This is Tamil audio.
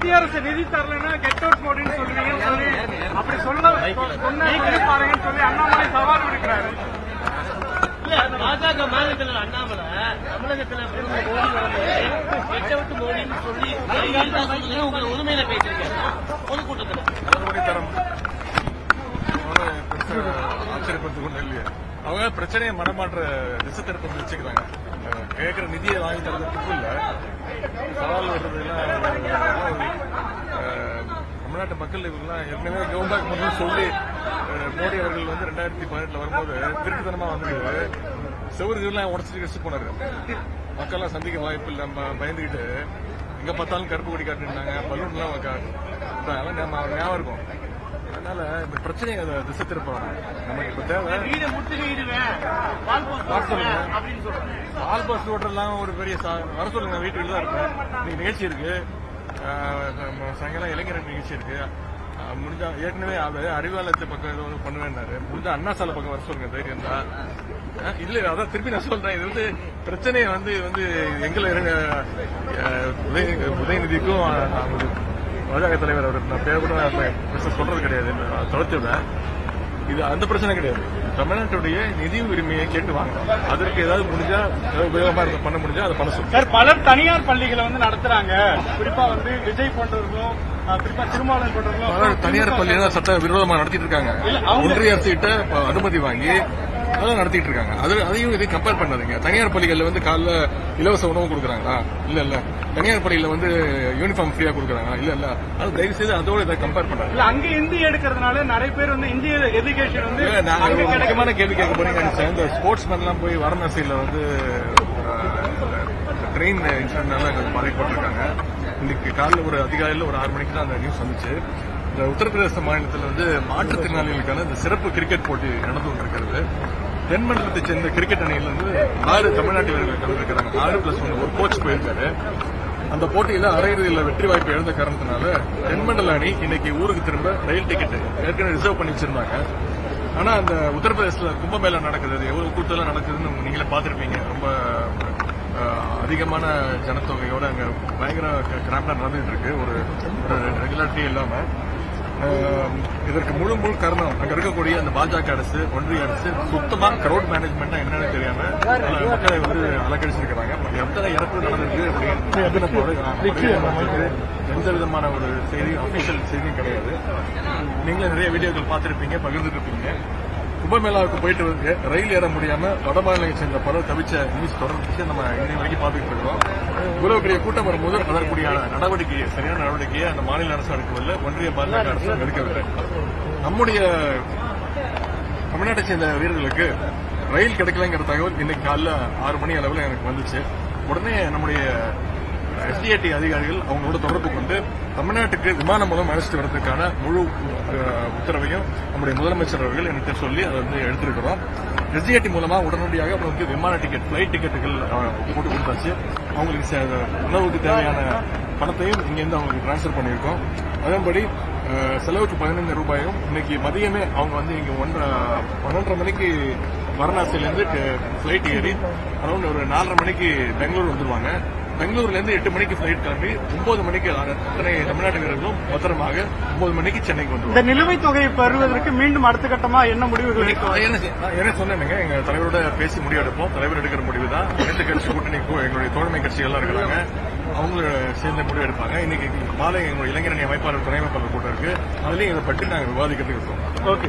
மத்திய அரசு நிதி தரலன்னா கெட் அவுட் மோடின்னு சொல்றீங்கன்னு சொல்லி அப்படி சொல்ல சொன்ன பாருங்கன்னு சொல்லி அண்ணாமலை சவால் விடுக்கிறாரு. இல்ல, பாஜக மாநில அண்ணாமலை தமிழகத்துல கெட்ட விட்டு மோடின்னு சொல்லி உங்களை உரிமையில பேசியிருக்காரு. பொதுக்கூட்டத்துல மறுபடி தரம். அவங்களும் பெருசா ஆச்சரியப்படுத்திக் கொண்டு இல்லையா. அவங்க பிரச்சனையை மனமாற்ற திசை திருப்பி வச்சுக்கிறாங்க அஹ் கேட்கிற நிதியை வாங்கி தரதுக்கு இல்ல. சவால் அதெல்லாம் ஒரு, அஹ், தமிழ்நாட்டு மக்கள் இவங்கெல்லாம் ஏற்கனவே கவுண்டாக் மட்டும் சொல்லி மோடி அவர்கள் வந்து ரெண்டாயிரத்தி பதினெட்டுல வரும்போது திருட்டுத்தனமா வந்து செவருகள்லாம் உடச்சிட்டு கழிச்சு போனாரு. மக்கள்லாம் சந்திக்க வாய்ப்பு இல்லை நம்ம பயந்துகிட்டு எங்க பார்த்தாலும் கருப்பு கொடி காட்டிருந்தாங்க பலூன்லாம் கா- அதெல்லாம் நம்ம ஞாபகம் இருக்கும். அதனால இந்த பிரச்சனையை அதை திசை திருப்பலாம் நமக்கு இப்ப தேவை. பால் பஸ் ஓட்டர்லாம் ஒரு பெரிய வர சொல்லுங்க வீட்டுக்கு தான் இருப்பேன் நிகழ்ச்சி இருக்கு. சாயங்காலம் இளைஞர் நிகழ்ச்சி இருக்கு. முடிஞ்ச ஏற்கனவே அது அறிவாலயத்து பக்கம் ஏதோ ஒன்று பண்ணுவேன்னாரு. முடிஞ்சா அண்ணா சாலை பக்கம் வர சொல்லுங்க தைரியம் தான். இல்ல அதான் திருப்பி நான் சொல்றேன். இது வந்து பிரச்சனையை வந்து வந்து எங்களை உதய உதயநிதிக்கும் பாஜக தலைவர் அவர் நான் பேர் கூட சொல்றது கிடையாது. நான் தொடர்ச்சி இது அந்த பிரச்சனை கிடையாது. தமிழ்நாட்டுடைய நிதி உரிமையை கேட்டு வாங்கணும் அதற்கு ஏதாவது முடிஞ்சா உபயோகமா இருக்க பண்ண முடிஞ்சா அதை பண்ண சொல்லுங்க. சார் பலர் தனியார் பள்ளிகளை வந்து நடத்துறாங்க. குறிப்பா வந்து விஜய் போன்றவர்களும் தனியார் பள்ளியெல்லாம் சட்ட விரோதமா நடத்திட்டு இருக்காங்க ஒன்றிய அரசு கிட்ட அனுமதி வாங்கி அதான் நடத்திட்டு இருக்காங்க அது அதையும் இதையும் கம்பேர் பண்ணாதீங்க. தனியார் பள்ளிகள்ல வந்து காலைல இலவச உணவு கொடுக்குறாங்களா? இல்ல இல்ல. தனியார் பள்ளியில வந்து யூனிஃபார்ம் ஃப்ரீயா கொடுக்குறாங்களா? இல்ல இல்ல. அது தயவு செய்து அதோட இதை கம்பேர் பண்ணாங்க இல்ல அங்க இந்தி எடுக்கிறதுனால நிறைய பேர் வந்து இந்திய எஜுகேஷன் வந்து நாங்க முக்கியமான கேள்வி கேட்க போறீங்க இந்த ஸ்போர்ட்ஸ் மேன்லாம் போய் வாரணாசியில வந்து ட்ரெயின் இன்சிடென்ட்னால கொஞ்சம் பாதிக்கப்பட்டிருக்காங்க இன்னைக்கு காலைல ஒரு அதிகாலையில் ஒரு ஆறு மணிக்கு தான் அந்த நியூஸ் வந்துச்சு. இந்த உத்தரப்பிரதேச மாநிலத்தில் வந்து மாற்றுத்திறனாளிகளுக்கான இந்த சிறப்பு கிரிக்கெட் போட்டி நடந்து கொண்டிருக்கிறது. தென்மண்டலத்தை சேர்ந்த கிரிக்கெட் அணியிலிருந்து ஆறு தமிழ்நாட்டு வீரர்கள் கலந்துருக்கிறாங்க. ஆறு பிளஸ் ஒன்று ஒரு கோச் போயிருக்காரு. அந்த போட்டியில அரையிறுதியில் வெற்றி வாய்ப்பு இழந்த காரணத்தினால தென்மண்டல அணி இன்னைக்கு ஊருக்கு திரும்ப ரயில் டிக்கெட் ஏற்கனவே ரிசர்வ் பண்ணி வச்சிருந்தாங்க. ஆனா அந்த உத்தரப்பிரதேசல கும்பமேளா நடக்குது. அது எவ்வளவு கூட்டம்லாம் நடக்குதுன்னு நீங்களே பார்த்துருப்பீங்க. ரொம்ப அதிகமான ஜனத்தொகையோட அங்க பயங்கர கிராப்டா நடந்துட்டு இருக்கு ஒரு ரெகுலாரிட்டி இல்லாம. அஹ், இதற்கு முழு முழு காரணம் அங்க இருக்கக்கூடிய அந்த பாஜக அரசு ஒன்றிய அரசு சுத்தமா கிரௌட் மேனேஜ்மெண்ட் என்னன்னு தெரியாம மக்களை வந்து அலக்கழிச்சிருக்கிறாங்க எத்தனை இறப்பு நடந்திருக்கு அப்படின்னு எந்த விதமான ஒரு செய்தி அபிஷியல் செய்தியும் கிடையாது. நீங்களே நிறைய வீடியோக்கள் பார்த்திருப்பீங்க பகிர்ந்துட்டு இருப்பீங்க கும்பமேளாவுக்கு போயிட்டு வந்து ரயில் ஏற முடியாம வட மாநிலங்களை சேர்ந்த பலர் தவிச்ச நியூஸ் தொடர்ந்து நம்ம இன்னை வரைக்கும் பார்த்துட்டு இருக்கோம் இவ்வளவு பெரிய கூட்டம் வரும்போது அதற்குரிய நடவடிக்கை சரியான நடவடிக்கையை அந்த மாநில அரசு எடுக்கவில்லை ஒன்றிய பாஜக அரசு எடுக்கவில்லை. நம்முடைய தமிழ்நாட்டை சேர்ந்த வீரர்களுக்கு ரயில் கிடைக்கலங்கிற தகவல் இன்னைக்கு காலைல ஆறு மணி அளவில் எனக்கு வந்துச்சு. உடனே நம்முடைய எஸ்டிஏடி அதிகாரிகள் அவங்களோட தொடர்பு கொண்டு தமிழ்நாட்டுக்கு விமானம் மூலம் அழைச்சிட்டு வரதுக்கான முழு உத்தரவையும் நம்முடைய முதலமைச்சர் அவர்கள் என்கிட்ட சொல்லி அதை வந்து எடுத்திருக்கிறோம். எஸ்டிஏடி மூலமா உடனடியாக அவங்களுக்கு விமான டிக்கெட் பிளைட் டிக்கெட்டுகள் போட்டு கொடுத்தாச்சு. அவங்களுக்கு சே- உணவுக்கு தேவையான பணத்தையும் இங்கிருந்து அவங்களுக்கு டிரான்ஸ்ஃபர் பண்ணியிருக்கோம். அதன்படி செலவுக்கு பதினைந்து ரூபாயும் இன்னைக்கு மதியமே அவங்க வந்து இங்க ஒன்றரை பன்னெண்டரை மணிக்கு வாரணாசியிலேருந்து ஃப்ளைட் ஏறி அரௌண்ட் ஒரு நாலரை மணிக்கு பெங்களூர் வந்துருவாங்க. பெங்களூர்ல இருந்து எட்டு மணிக்கு ஃபிளைட் கிளம்பி ஒன்பது மணிக்கு அத்தனை தமிழ்நாட்டு வீரர்களும் பத்திரமாக ஒன்பது மணிக்கு சென்னைக்கு இந்த வந்துருவாங்க நிலுவைத் தொகையை பெறுவதற்கு மீண்டும் அடுத்த கட்டமா என்ன முடிவுகள் என்ன சொன்னேனுங்க எங்க தலைவரோட பேசி முடிவெடுப்போம் தலைவர் எடுக்கிற முடிவு தான் அனைத்து கட்சி கூட்டணி எங்களுடைய தோழமை கட்சிகள்லாம் இருக்கிறாங்க. அவங்கள சேர்ந்து முடிவு எடுப்பாங்க. இன்னைக்கு மாலை எங்களுடைய இளைஞரணி அமைப்பாளர் துணை அமைப்பாளர் கூட்டம் இருக்கு. அதுலயும் இதை பற்றி நாங்கள் விவாதிக்கிறதுக்கு இருக்கோம். ஓகே.